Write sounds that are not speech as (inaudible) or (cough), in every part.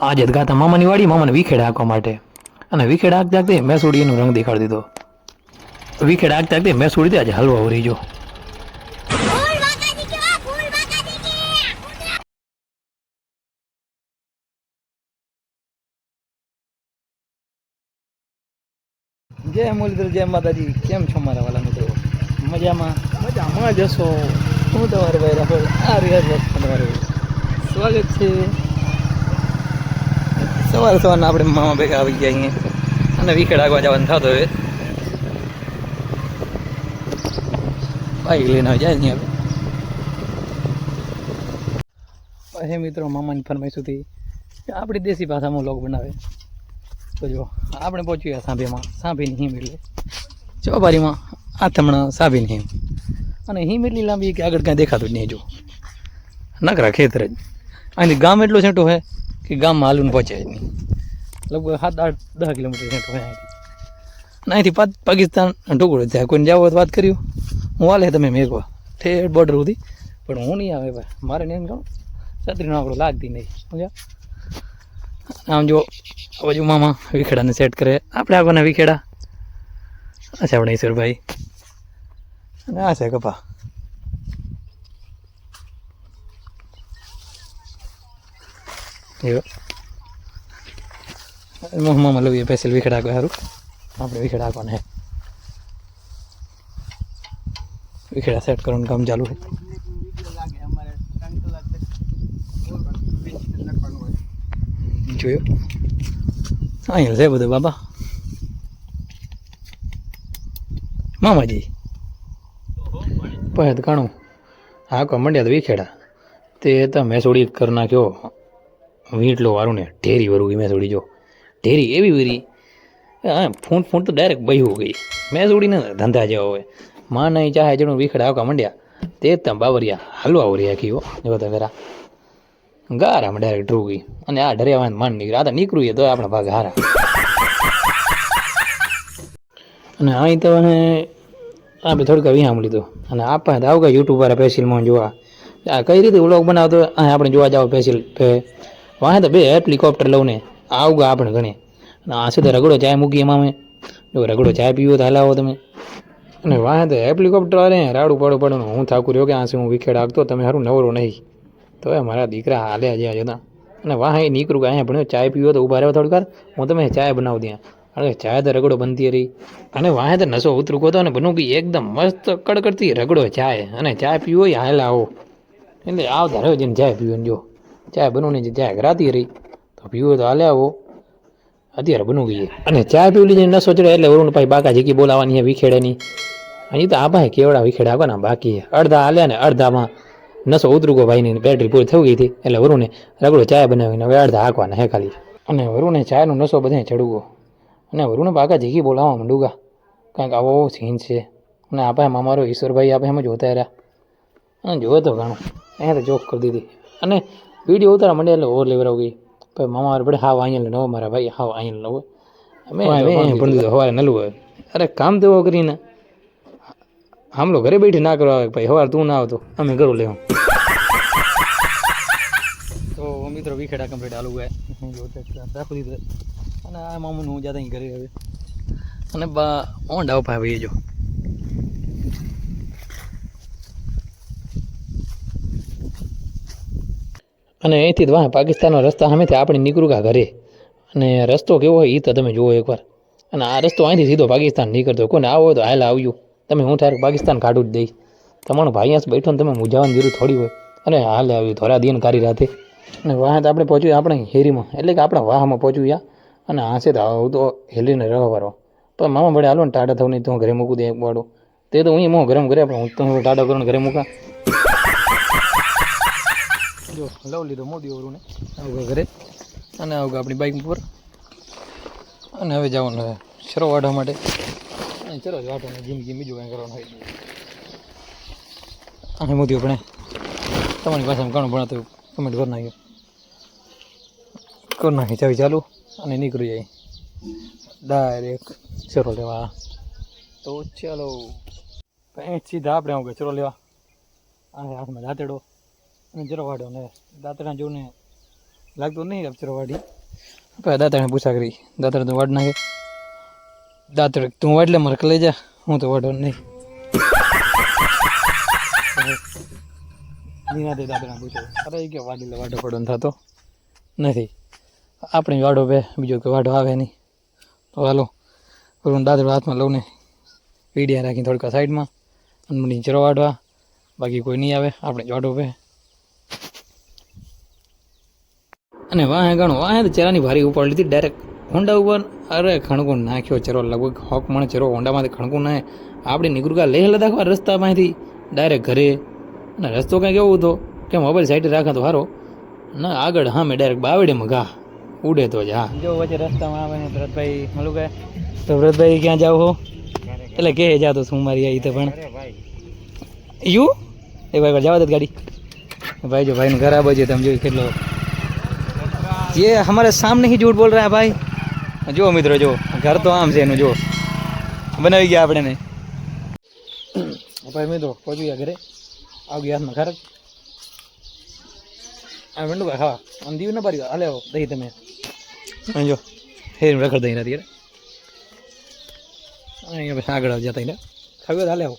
આજે જ ગાતા મામાની વાડી મામાને વિખેડ હાંકવા માટે. અને વિખેડ હાંકતા હાંકતે મેસોડી એનો રંગ દેખાડી દીધો. વિખેડ હાંકતા હાંકતે મેસોડી આજે હલવા ઉરી જો જય મુરલીધર જય માતાજી. કેમ છો મારા વાલા મિત્રો? મજામાં? મજામાં જશો હું તમારે ભાઈ રાહુલ. આ રિયાઝ તમારું. સ્વાગત છે. સવારે સવારના આપણે મામા ભેગા આવી ગયા અહીંયા. અને વિકેટ આગવા જવાનું થતો હવે. બાઈક લઈને જાય અહીંયા પછી મિત્રો, મામાની ફરમાઈ સુધી. આપણી દેશી ભાષામાં લોક બનાવે. તો જો, આપણે પહોંચ્યા સાંભેમાં સાંભીની હિમ એટલે ચોબારીમાં આથમણા સાંભીની હિમ અને હિમ એટલી લાંબી કે આગળ કાંઈ દેખાતું જ નહીં જો. નકરા ખેતર જ. આની ગામ એટલો છેટું હોય કે ગામમાં હાલુને પહોંચે નહીં લગભગ સાત આઠ દસ કિલોમીટર છેટો હોય અહીંથી પાકિસ્તાન ટુકડો થાય. કોઈને જાવ તો વાત કર્યું હું હાલે તમે મેઘવા ઠેર બોર્ડર સુધી. પણ હું નહીં આવે ભાઈ. મારે નહીં કહું છત્રીનો આંકડો લાગતી નહીં. સમજ્યા? આમ જો આ બાજુ મામા વિખેડાને સેટ કરે. આપણે આગળના વિખેડા. અચ્છા આપણે ઈશ્વરભાઈ. અને આ છે કપા. એવો મામા લઈએ પેસલ વિખેડા આગળ સારું આપણે વિખેડા આગળને હે વિખેડા સેટ કરવાનું કામ ચાલુ છે. જોયું. અહીંયા છે બધું બાબા મામાજી. પહેત કાણું. હા, કો મંડ્યા તો વિખેડા. તે તમે સોડી કરી નાખ્યો. વીંટલો વાળું ને ઢેરી વરું થોડી જો. ઢેરી એવી વીરી હા ફૂંટ ફૂંટ તો ડાયરેક્ટ બહ્યું ગઈ. મેં મેસોડીને ધંધા જેવા હોય. માં નહીં ચાહે જણું વીખડ આવકા મંડ્યા, તે તમે બાવરિયા હાલવા આવરી આખી જો તો ખરા ગારામાં ડાયરેક્ટ ડ્રૂ અને આ ડર્યા માન નીકળ્યા. આ તો નીકળ્યું તો આપણા ભાગ હારા. અને અહીં તો મને આપણે થોડુંક વિહામ લીધું. અને આપણે આવું કે યુટ્યુબ વાળા પેસિલમાં જોવા. આ કઈ રીતે વ્લોગ બનાવતો અહીં આપણે જોવા જાવ પેશિલ પે. વાહે તો બે હેલિકોપ્ટર લઉં ને આવું આપણે ગણે અને આ સીધા રગડો ચાય મૂકી એમાં મેં જો રગડો ચાય પીવો તો હલાવો તમે. અને વાહે તો હેલિકોપ્ટર અરે રાડું પાડું પાડું. હું થાકું રહ્યો કે આ હું વિખેડ આગતો તમે સારું નવરો નહીં. તો એ મારા દીકરા હાલ્યા જ્યાં જતા. અને વાહ એ નીકળું કે અહીંયા ભણ્યો, ચાય પીવો તો ઊભા રહ્યો થોડીક વાર. હું તમે ચાય બનાવું ત્યાં. અરે ચાય તો રગડો બનતી રહી. અને વાહે તો નસો ઉતરું ગયો અને બનવું કે એકદમ મસ્ત કડકડતી રગડો ચાય. અને ચાય પીવો હાલ આવો એટલે આવ ધારો જઈને ચાય પીવો જો. ચાય બનવું જે ચાય કરાતી રહી. તો પીવો તો હાલે આવો. અત્યારે બનવું ગઈએ અને ચાય પીવી લીધી નસો ચડે એટલે વરુણ ભાઈ બાકા જીકી બોલાવાની છે વિખેડેની. અહીં તો આ ભાઈ કેવડા વિખેડા ને બાકી અડધા હાલ્યા ને અડધામાં નસો ઉતરુગો ભાઈની બેટરી પૂરી થઈ ગઈ હતી. એટલે વરુને રગડો ચાય બનાવીને હવે અડધા હાંકવાના હે ખાલી. અને વરુણે ચાયનો નસો બધાને ચડુગો. અને વરુણ બાકા જીકી બોલાવવા માંડુગા કાંઈક આવો સીન છે. અને આ ભાઈ મામારો ઈશ્વરભાઈ આપણે એમ જોતા રહ્યા અને જોયો તો ઘણું. અહીંયા તો જોક કરી દીધી. અને વીડિયો ઉતારા માંડ્યા એટલે ઓવર લેવર ગઈ પછી મામા મારે પડે હાવ અહીંયા નવો મારા ભાઈ હાવ અહીંયા નવો અમે પણ દીધો સવારે નલું હોય. અરે કામ તેવો કરીને. આમલો ઘરે બેઠી ના કરવા આવે ભાઈ સવાર તું ના આવતો અમે કરું લેવું. તો મિત્રો વિખેડા કમ્પ્લીટ આલુ ગયા જો રાખી દીધું અને આ મામુનું હું જાતા અહીં ઘરે હવે. અને બા ઓંડા ઊભા ભાઈ જો અને અહીંથી જ વાહ, પાકિસ્તાનનો રસ્તા સામેથી આપણે નીકળું કા ઘરે. અને રસ્તો કેવો હોય એ તો તમે જુઓ એકવાર. અને આ રસ્તો અહીંથી સીધો પાકિસ્તાન નીકળતો. કોને આવો તો હાલ આવ્યું તમે હું ત્યારે પાકિસ્તાન કાઢું જ દઈશ. તમારો ભાઈ અહીંયા બેઠો ને તમે મૂંઝાવાની જરૂર થોડી હોય. અને હાલ આવ્યું થોડા દિન કારી રાતે. અને વાહ, તો આપણે પહોંચ્યું આપણે હેરીમાં એટલે કે આપણા વાહમાં પહોંચ્યું યા. અને હાંસે તો આવું તો હેલીને રહેવારો પણ મામા ભળે હાલો ને ટાટા થવું નહીં તો હું ઘરે મૂકું દે એક વાળો. તે તો હું એમાં ગરમ કરે પણ હું તો ટાટા કરું ઘરે મૂકા. જો લવ લીધો મોદી ઓરું ને આવું ઘરે અને આવું આપણી બાઇક ઉપર. અને હવે જવાનું હવે શરો વાઢવા માટે ચલો જ વાઢવાનું જિંદગી બીજું કાંઈ કરવાનું હોય અને મોદી આપણે તમારી પાસે ઘણું ભણાતું કમેન્ટ કરી નાખ્યું. કરી નાખી ચાવી ચાલુ. અને નીકળી જાય. ડાયરેક્ટ ચરો લેવા. તો ચાલો. સીધા આપણે આવું ચરો લેવા. અને હાથમાં દાંતેડો અને જરવાડો ને દાંતડા જોને લાગતું નહીં અપચરો વાડી આપણે દાતાને પૂછા કરી દાતરા તો વાડ નાખે. દાતર તું વાડ લે મારે લઈ જા, હું તો વાડો નહીં. (laughs) નિરાતે દાતરા પૂછ્યો અરે કે વાડી લે વાડો પડો થતો? નથી, આપણે વાડો બે, બીજો કે વાડો આવે નહીં. તો હાલો હું દાદરો હાથમાં લઉં ને વીડિયા રાખીને થોડીક સાઈડમાં, અને મને ચરો વાડવા બાકી કોઈ નહીં આવે, આપણે જ વાડો બે. અને વાહે ગણો વાહે ચેરાની ભારી ઉપાડી લીધી ડાયરેક્ટ હોન્ડા ઉપર અરે ખણકું નાખ્યો ચેરો લગભગ હોક મણ ચેરો હોન્ડામાંથી ખણકું નાખે આપણી નીકળુકા લેહ લદાખવા પાસેથી ડાયરેક્ટ ઘરે. અને રસ્તો કંઈક એવો હતો? કે મોબાઈલ સાઈડ રાખે તો સારો ના આગળ હા મેં ડાયરેક્ટ બાવડે ઘા. ઉડે તો જ હા. જો વચ્ચે રસ્તામાં આવે ને ભરતભાઈ મળું કે? તો ભરતભાઈ ક્યાં જાવ હો? એટલે કે જા તો શું મારી આવી તો પણ યુ? એ ભાઈ જવા દે ગાડી. ભાઈ જો ભાઈનું ઘર આ બાજુ તમે જોયું કેટલો ये हमारे सामने ही झूठ बोल रहा है भाई જો મિત્રો જો ઘર તો આમ છે એનું જો બનાવી ગયા આપણે ને ભાઈ મિત્રો પહોંચી ગયા ઘરે આવી ગયા હાથમાં ખરક આ મંડુ ખાવા આમ દીવ ન પાડ્યું હાલે આવો દહીં તમે અહીં જો હેર રખડ દહીં રાતી અહીંયા પછી આગળ જતા એને ખાવ્યો તો હાલે આવો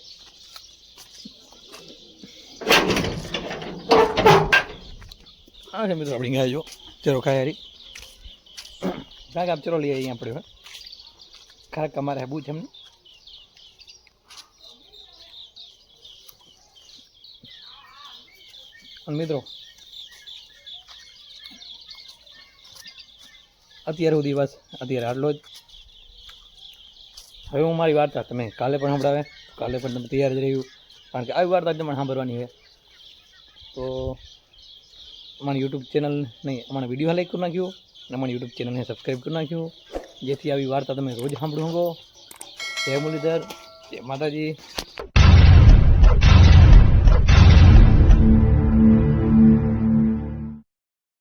હા છે મિત્રો આપણી ગાય જો ચરો ખાયારી કાંઈક આપ ચલો લઈ અહીંયા આપણે ખરાક અમારે હેબું છે એમને. મિત્રો, અત્યારે સુધી બસ, અત્યારે આટલો જ. હવે હું મારી વાર્તા તમે કાલે પણ સંભળાવે, કાલે પણ તમે તૈયાર જ રહ્યું. કારણ કે આવી વાર્તા તમને સાંભળવાની હોય તો અમારી યુટ્યુબ ચેનલ નહીં અમારા વીડિયો લાઈક કરી નાખ્યો અને અમારી યુટ્યુબ ચેનલને સબસ્ક્રાઈબ કરી નાખ્યું. જેથી આવી વાર્તા તમે રોજ સાંભળો જય મુરલીધર, જય માતાજી.